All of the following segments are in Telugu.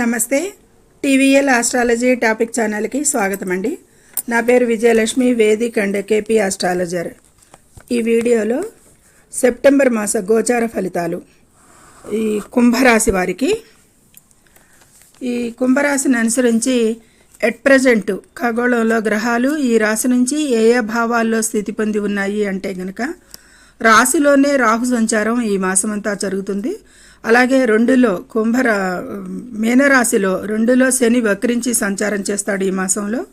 నమస్తే. టీవీఎల్ ఆస్ట్రాలజీ టాపిక్ ఛానల్కి స్వాగతం అండి నా పేరు Vijayalakshmi Vedic and KP astrologer. ఈ వీడియోలో సెప్టెంబర్ మాస గోచార ఫలితాలు. ఈ కుంభరాశి వారికి. ఈ కుంభరాశిని అనుసరించి ఎట్ ప్రజెంట్ ఖగోళంలో గ్రహాలు ఈ రాశి నుంచి ఏ ఏ భావాల్లో స్థితి పొంది ఉన్నాయి అంటే కనుక రాశిలోనే రాహు సంచారం ఈ మాసమంతా జరుగుతుంది. అలాగే రెండులో కుంభర మీనరాశిలో రెండులో శని వక్రించి సంచారం చేస్తాడు ఈ మాసంలో.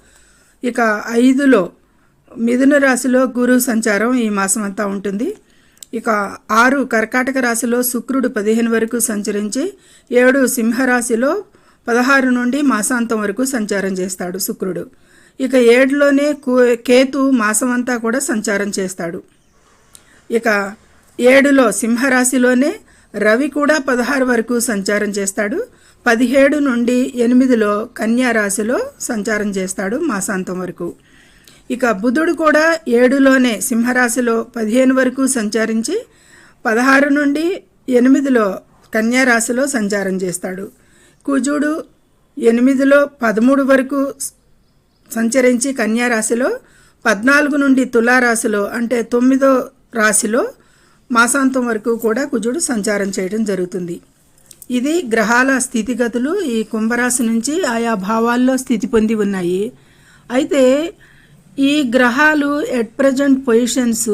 ఇక ఐదులో మిథున రాశిలో గురు సంచారం ఈ మాసం అంతా ఉంటుంది. ఇక ఆరు కర్కాటక రాశిలో శుక్రుడు పదిహేను వరకు సంచరించి ఏడు సింహరాశిలో పదహారు నుండి మాసాంతం వరకు సంచారం చేస్తాడు శుక్రుడు. ఇక ఏడులోనే కేతు కేతు అంతా కూడా సంచారం చేస్తాడు. ఇక ఏడులో సింహరాశిలోనే రవి కూడా పదహారు వరకు సంచారం చేస్తాడు. పదిహేడు నుండి ఎనిమిదిలో కన్యా రాశిలో సంచారం చేస్తాడు మాసాంతం వరకు. ఇక బుధుడు కూడా ఏడులోనే సింహరాశిలో పదిహేను వరకు సంచరించి పదహారు నుండి ఎనిమిదిలో కన్యారాశిలో సంచారం చేస్తాడు. కుజుడు ఎనిమిదిలో పదమూడు వరకు సంచరించి కన్యారాశిలో పద్నాలుగు నుండి తులారాశిలో అంటే తొమ్మిదో రాశిలో మాసాంతం వరకు కూడా కుజుడు సంచారం చేయడం జరుగుతుంది. ఇది గ్రహాల స్థితిగతులు ఈ కుంభరాశి నుంచి ఆయా భావాల్లో స్థితి పొంది ఉన్నాయి. అయితే ఈ గ్రహాలు ఎట్ ప్రజెంట్ పొజిషన్స్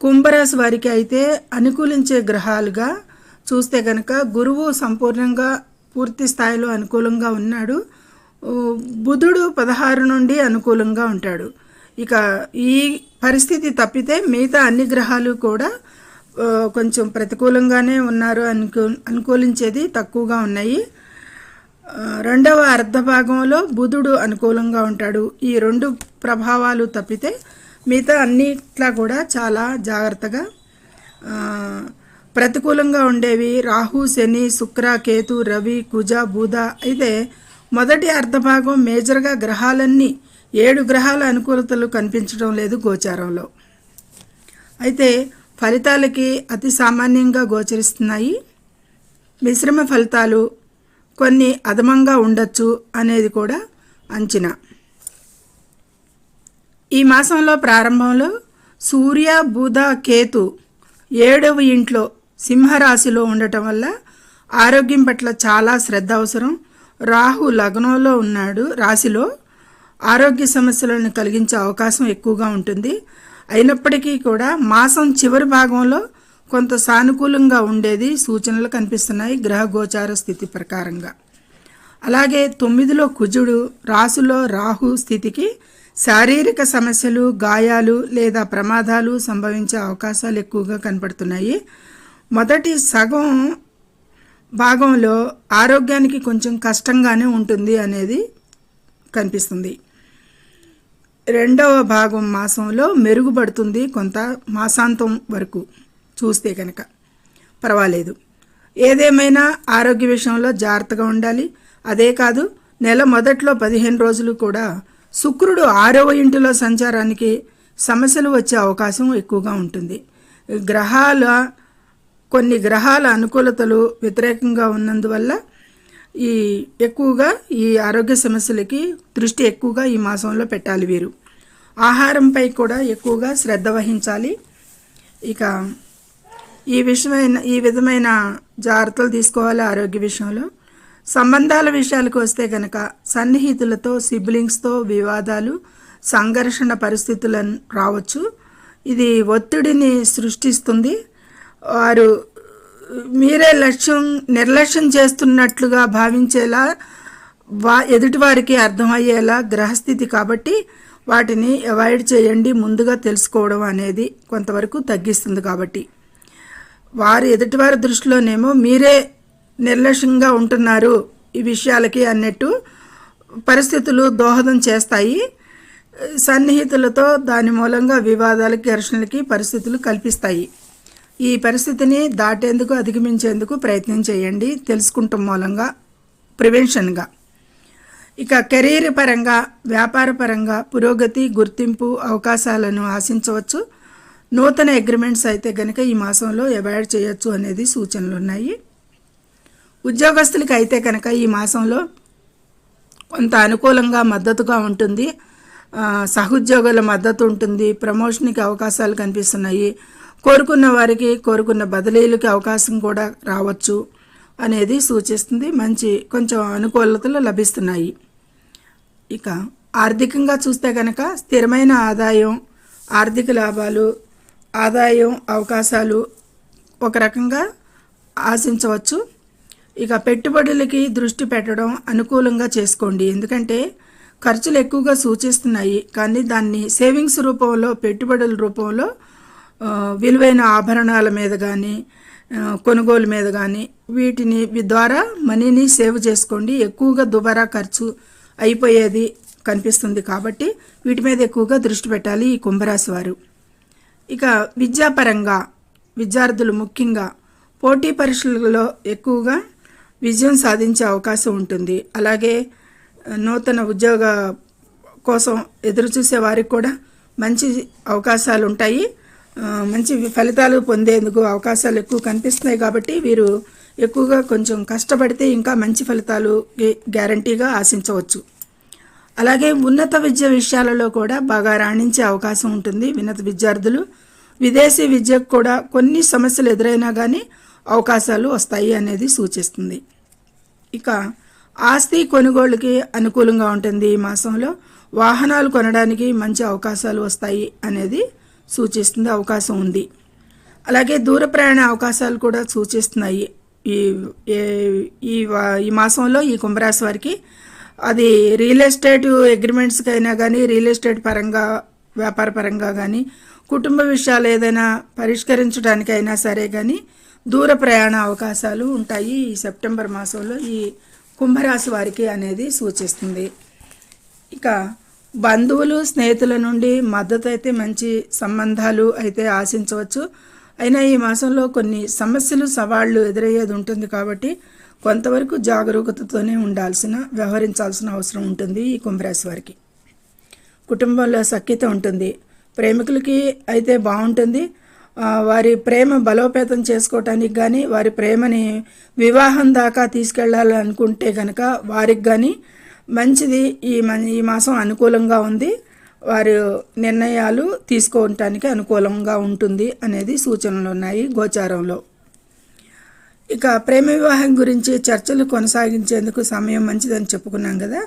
కుంభరాశి వారికి అయితే అనుకూలించే గ్రహాలుగా చూస్తే కనుక గురువు సంపూర్ణంగా పూర్తి స్థాయిలో అనుకూలంగా ఉన్నాడు. బుధుడు పదహారు నుండి అనుకూలంగా ఉంటాడు. ఇక ఈ పరిస్థితి తప్పితే మిగతా అన్ని గ్రహాలు కూడా కొంచెం ప్రతికూలంగానే ఉన్నారు అనుకూ అనుకూలించేది తక్కువగా ఉన్నాయి. రెండవ అర్ధభాగంలో బుధుడు అనుకూలంగా ఉంటాడు. ఈ రెండు ప్రభావాలు తప్పితే మిగతా అన్నిట్లా కూడా చాలా జాగ్రత్తగా ప్రతికూలంగా ఉండేవి. రాహు శని శుక్ర కేతు రవి కుజ బుధ. అయితే మొదటి అర్ధభాగం మేజర్గా గ్రహాలన్నీ ఏడు గ్రహాల అనుకూలతలు కనిపించడం లేదు గోచారంలో. అయితే ఫలితాలకి అతి సామాన్యంగా గోచరిస్తున్నాయి. మిశ్రమ ఫలితాలు కొన్ని అదమంగా ఉండొచ్చు అనేది కూడా అంచనా. ఈ మాసంలో ప్రారంభంలో సూర్య బుధ కేతు ఏడవ ఇంట్లో సింహరాశిలో ఉండటం వల్ల ఆరోగ్యం పట్ల చాలా శ్రద్ధ అవసరం. రాహు లగ్నంలో ఉన్నాడు. రాశిలో ఆరోగ్య సమస్యలను కలిగించే అవకాశం ఎక్కువగా ఉంటుంది. అయినప్పటికీ కూడా మాసం చివరి భాగంలో కొంత సానుకూలంగా ఉండేది సూచనలు కనిపిస్తున్నాయి గ్రహ గోచార స్థితి ప్రకారంగా. అలాగే తొమ్మిదిలో కుజుడు రాసులో రాహు స్థితికి శారీరక సమస్యలు గాయాలు లేదా ప్రమాదాలు సంభవించే అవకాశాలు ఎక్కువగా కనపడుతున్నాయి. మొదటి సగం భాగంలో ఆరోగ్యానికి కొంచెం కష్టంగానే ఉంటుంది అనేది కనిపిస్తుంది. రెండవ భాగం మాసంలో మెరుగుపడుతుంది కొంత మాసాంతం వరకు. చూస్తే కనుక పర్వాలేదు. ఏదేమైనా ఆరోగ్య విషయంలో జాగ్రత్తగా ఉండాలి. అదే కాదు నెల మొదట్లో పదిహేను రోజులు కూడా శుక్రుడు ఆరవ ఇంటిలో సంచారానికి సమస్యలు వచ్చే అవకాశం ఎక్కువగా ఉంటుంది. గ్రహాల కొన్ని గ్రహాల అనుకూలతలు వ్యతిరేకంగా ఉన్నందువల్ల ఈ ఎక్కువగా ఈ ఆరోగ్య సమస్యలకి దృష్టి ఎక్కువగా ఈ మాసంలో పెట్టాలి వీరు. ఆహారంపై కూడా ఎక్కువగా శ్రద్ధ వహించాలి. ఇక ఈ విషయమైన ఈ విధమైన జాగ్రత్తలు తీసుకోవాలి ఆరోగ్య విషయంలో. సంబంధాల విషయాలకు వస్తే కనుక సన్నిహితులతో సిబ్లింగ్స్తో వివాదాలు సంఘర్షణ పరిస్థితులను రావచ్చు. ఇది ఒత్తిడిని సృష్టిస్తుంది. వారు మీరే లక్ష్యం నిర్లక్ష్యం చేస్తున్నట్లుగా భావించేలా వా ఎదుటివారికి అర్థమయ్యేలా గ్రహస్థితి కాబట్టి వాటిని అవాయిడ్ చేయండి ముందుగా తెలుసుకోవడం అనేది కొంతవరకు తగ్గిస్తుంది కాబట్టి. వారు ఎదుటివారి దృష్టిలోనేమో మీరే నిర్లక్ష్యంగా ఉంటున్నారు ఈ విషయాలకి అన్నట్టు పరిస్థితులు దోహదం చేస్తాయి. సన్నిహితులతో దాని మూలంగా వివాదాలకి ఘర్షణలకి పరిస్థితులు కల్పిస్తాయి. ఈ పరిస్థితిని దాటేందుకు అధిగమించేందుకు ప్రయత్నం చేయండి. తెలుసుకుంటాం మూలంగా ప్రివెన్షన్గా. ఇక కెరీర్ పరంగా వ్యాపార పరంగా పురోగతి గుర్తింపు అవకాశాలను ఆశించవచ్చు. నూతన అగ్రిమెంట్స్ అయితే కనుక ఈ మాసంలో అవాయిడ్ చేయొచ్చు అనేది సూచనలు ఉన్నాయి. ఉద్యోగస్తులకి అయితే కనుక ఈ మాసంలో కొంత అనుకూలంగా మద్దతుగా ఉంటుంది. సహోద్యోగుల మద్దతు ఉంటుంది ప్రమోషన్కి అవకాశాలు కనిపిస్తున్నాయి కోరుకున్న వారికి కోరుకున్న బదిలీలకి అవకాశం కూడా రావచ్చు అనేది సూచిస్తుంది. మంచి కొంచెం అనుకూలతలు లభిస్తున్నాయి. ఇక ఆర్థికంగా చూస్తే కనుక స్థిరమైన ఆదాయం ఆర్థిక లాభాలు ఆదాయం అవకాశాలు ఒక రకంగా ఆశించవచ్చు. ఇక పెట్టుబడులకి దృష్టి పెట్టడం అనుకూలంగా చేసుకోండి. ఎందుకంటే ఖర్చులు ఎక్కువగా సూచిస్తున్నాయి. కానీ దాన్ని సేవింగ్స్ రూపంలో పెట్టుబడుల రూపంలో విలువైన ఆభరణాల మీద కానీ కొనుగోలు మీద కానీ వీటిని ద్వారా మనీని సేవ్ చేసుకోండి. ఎక్కువగా దుబారా ఖర్చు అయిపోయేది కనిపిస్తుంది కాబట్టి వీటి మీద ఎక్కువగా దృష్టి పెట్టాలి ఈ కుంభరాశి వారు. ఇక విద్యాపరంగా విద్యార్థులు ముఖ్యంగా పోటీ పరీక్షలలో ఎక్కువగా విజయం సాధించే అవకాశం ఉంటుంది. అలాగే నూతన ఉద్యోగ కోసం ఎదురు చూసే వారికి కూడా మంచి అవకాశాలు ఉంటాయి మంచి ఫలితాలు పొందేందుకు అవకాశాలు ఎక్కువ కనిపిస్తున్నాయి కాబట్టి వీరు ఎక్కువగా కొంచెం కష్టపడితే ఇంకా మంచి ఫలితాలు గ్యారంటీగా ఆశించవచ్చు. అలాగే ఉన్నత విద్య విషయాలలో కూడా బాగా రాణించే అవకాశం ఉంటుంది ఉన్నత విద్యార్థులు. విదేశీ విద్యకు కూడా కొన్ని సమస్యలు ఎదురైనా కానీ అవకాశాలు వస్తాయి అనేది సూచిస్తుంది. ఇక ఆస్తి కొనుగోలుకి అనుకూలంగా ఉంటుంది ఈ మాసంలో. వాహనాలు కొనడానికి మంచి అవకాశాలు వస్తాయి అనేది సూచిస్తుంది అవకాశం ఉంది. అలాగే దూర ప్రయాణ అవకాశాలు కూడా సూచిస్తున్నాయి. ఈ ఈ ఈ మాసంలో ఈ కుంభరాశి వారికి అది రియల్ ఎస్టేట్ అగ్రిమెంట్స్కి అయినా కానీ రియల్ ఎస్టేట్ పరంగా వ్యాపార పరంగా కానీ కుటుంబ విషయాలు ఏదైనా పరిష్కరించడానికైనా సరే కానీ దూర ప్రయాణ అవకాశాలు ఉంటాయి ఈ సెప్టెంబర్ మాసంలో. ఈ కుంభరాశి వారికి అనేది సూచిస్తుంది. ఇక బంధువులు స్నేహితుల నుండి మద్దతు అయితే మంచి సంబంధాలు అయితే ఆశించవచ్చు. అయినా ఈ మాసంలో కొన్ని సమస్యలు సవాళ్ళు ఎదురయ్యేది ఉంటుంది కాబట్టి కొంతవరకు జాగరూకతతోనే ఉండాల్సిన వ్యవహరించాల్సిన అవసరం ఉంటుంది ఈ కుంభరాశి వారికి. కుటుంబంలో సఖ్యత ఉంటుంది. ప్రేమికులకి అయితే బాగుంటుంది. వారి ప్రేమ బలోపేతం చేసుకోవటానికి కానీ వారి ప్రేమని వివాహం దాకా తీసుకెళ్ళాలనుకుంటే కనుక వారికి కానీ మంచిది ఈ ఈ మాసం అనుకూలంగా ఉంది. వారు నిర్ణయాలు తీసుకోవటానికి అనుకూలంగా ఉంటుంది అనేది సూచనలు ఉన్నాయి గోచారంలో. ఇక ప్రేమ వివాహం గురించి చర్చలు కొనసాగించేందుకు సమయం మంచిదని చెప్పుకున్నాం కదా.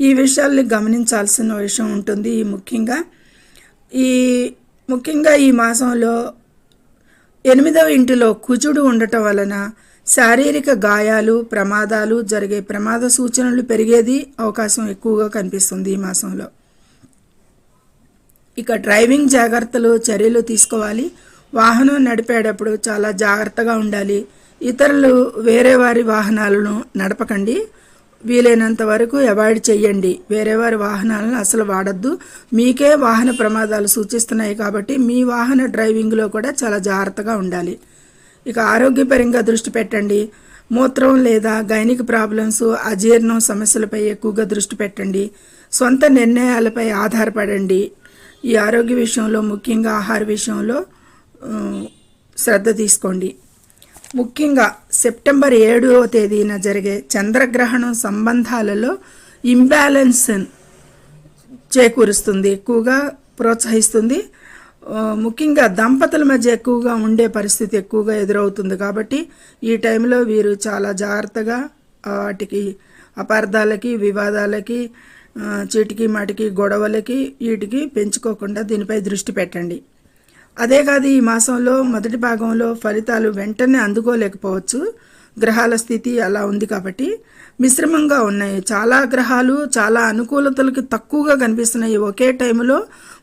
ఈ విషయాల్ని గమనించాల్సిన విషయం ఉంటుంది ఈ ముఖ్యంగా. ఈ ముఖ్యంగా ఈ మాసంలో ఎనిమిదవ ఇంటిలో కుజుడు ఉండటం వలన శారీరక గాయాలు ప్రమాదాలు జరిగే ప్రమాద సూచనలు పెరిగేది అవకాశం ఎక్కువగా కనిపిస్తుంది ఈ మాసంలో. ఇక డ్రైవింగ్ జాగ్రత్తలు చర్యలు తీసుకోవాలి. వాహనం నడిపేటప్పుడు చాలా జాగ్రత్తగా ఉండాలి. ఇతరులు వేరే వారి వాహనాలను నడపకండి. వీలైనంత వరకు అవాయిడ్ చేయండి వేరే వారి వాహనాలను అసలు వాడద్దు. మీకే వాహన ప్రమాదాలు సూచిస్తున్నాయి కాబట్టి మీ వాహన డ్రైవింగ్లో కూడా చాలా జాగ్రత్తగా ఉండాలి. ఇక ఆరోగ్యపరంగా దృష్టి పెట్టండి. మూత్రం లేదా గైనిక్ ప్రాబ్లమ్స్ అజీర్ణం సమస్యలపై ఎక్కువగా దృష్టి పెట్టండి. సొంత నిర్ణయాలపై ఆధారపడండి. ఈ ఆరోగ్య విషయంలో ముఖ్యంగా ఆహార విషయంలో శ్రద్ధ తీసుకోండి. ముఖ్యంగా సెప్టెంబర్ ఏడవ తేదీన జరిగే చంద్రగ్రహణం సంబంధాలలో ఇంబ్యాలెన్స్ చేకూరుస్తుంది ఎక్కువగా ప్రోత్సహిస్తుంది. ముఖ్యంగా దంపతుల మధ్య ఎక్కువగా ఉండే పరిస్థితి ఎక్కువగా ఎదురవుతుంది కాబట్టి ఈ టైంలో వీరు చాలా జాగ్రత్తగా వాటికి అపార్థాలకి వివాదాలకి చీటికి మాటికి గొడవలకి వీటికి పెంచుకోకుండా దీనిపై దృష్టి పెట్టండి. అదే కాదు ఈ మాసంలో మొదటి భాగంలో ఫలితాలు వెంటనే అందుకోలేకపోవచ్చు. గ్రహాల స్థితి అలా ఉంది కాబట్టి మిశ్రమంగా ఉన్నాయి. చాలా గ్రహాలు చాలా అనుకూలతలకి తక్కువగా కనిపిస్తున్నాయి. ఒకే టైంలో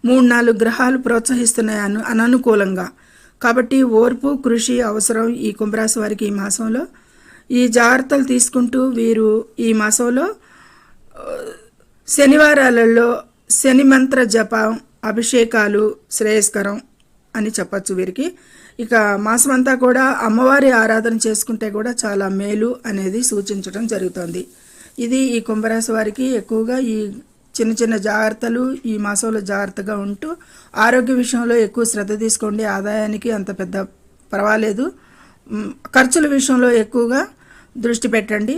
మూడు నాలుగు గ్రహాలు ప్రోత్సహిస్తున్నాయి అను అననుకూలంగా కాబట్టి ఓర్పు కృషి అవసరం ఈ కుంభరాశి వారికి ఈ మాసంలో. ఈ జాగ్రత్తలు తీసుకుంటూ వీరు ఈ మాసంలో శనివారాలలో శని మంత్ర జపం అభిషేకాలు శ్రేయస్కరం అని చెప్పచ్చు వీరికి. ఇక మాసమంతా కూడా అమ్మవారి ఆరాధన చేసుకుంటే కూడా చాలా మేలు అనేది సూచించడం జరుగుతుంది. ఇది ఈ కుంభరాశి వారికి ఎక్కువగా ఈ చిన్న చిన్న జాగ్రత్తలు ఈ మాసంలో జాగ్రత్తగా ఉంటూ ఆరోగ్య విషయంలో ఎక్కువ శ్రద్ధ తీసుకోండి. ఆదాయానికి అంత పెద్ద పర్వాలేదు. ఖర్చుల విషయంలో ఎక్కువగా దృష్టి పెట్టండి.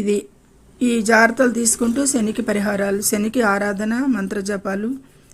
ఇది ఈ జాగ్రత్తలు తీసుకుంటూ శనికి పరిహారాలు శనికి ఆరాధన మంత్రజపాలు